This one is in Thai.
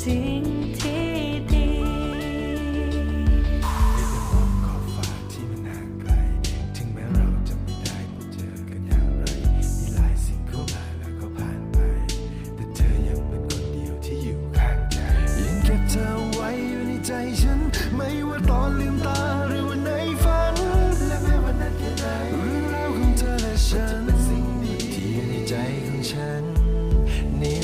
สิ่งที่ดีมีแต่มองขอบฟ้าที่มันห่างไกล ถึงแม้เราจะไม่ได้พบเจอกันอย่างไร มีหลายสิ่งเข้ามาแล้วก็ผ่านไป แต่เธอยังเป็นคนเดียวที่อยู่ข้างใจ ยังเก็บเธอไว้อยู่ในใจฉัน ไม่ว่าตอนลืมตาหรือวันในฝัน และแม้วันนั้นแค่ไหเรื่องราวของเธอและฉันจะเป็นสิ่งดีที่อยู่ในใจของฉันนี่